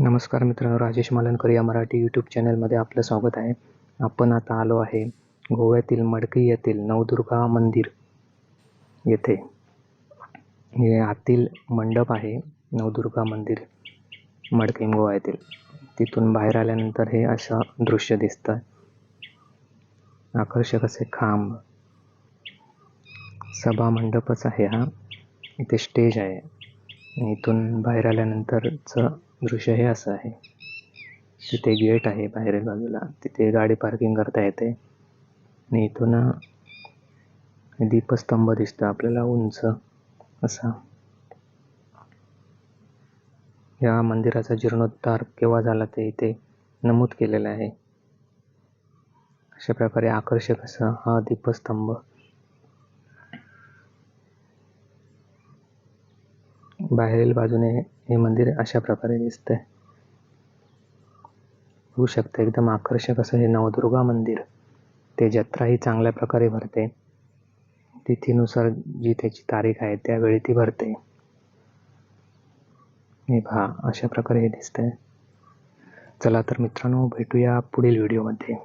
नमस्कार मित्रांनो राजेश मालनकर या मराठी यूट्यूब चॅनलमध्ये आपलं स्वागत आहे. आपण आता आलो आहे गोव्यातील मडकी येथील नवदुर्गा मंदिर येथे. हे आतील मंडप आहे नवदुर्गा मंदिर मडकी गोवा येथील. तिथून बाहेर आल्यानंतर हे असं दृश्य दिसतं. आकर्षक असे खांब. सभा मंडपच आहे हा. इथे स्टेज आहे. इथून बाहेर आल्यानंतरचं दृश्य हे असं आहे. तिथे गेट आहे बाहेरील बाजूला. तिथे गाडी पार्किंग करता येते. आणि इथून दीपस्तंभ दिसतो आपल्याला उंच असा. या मंदिराचा जीर्णोद्धार केव्हा झाला ते इथे नमूद केलेलं आहे. अशा प्रकारे आकर्षक असा हा दीपस्तंभ. बाहेरील बाजूने हे मंदिर अशा प्रकारे दिसतंय. होऊ शकतं एकदम आकर्षक असं हे नवदुर्गा मंदिर. ते जत्राही चांगल्या प्रकारे भरते. तिथीनुसार जी त्याची तारीख आहे त्यावेळी ती भरते. हे पहा अशा प्रकारे हे दिसतंय. चला तर मित्रांनो भेटूया पुढील व्हिडिओमध्ये.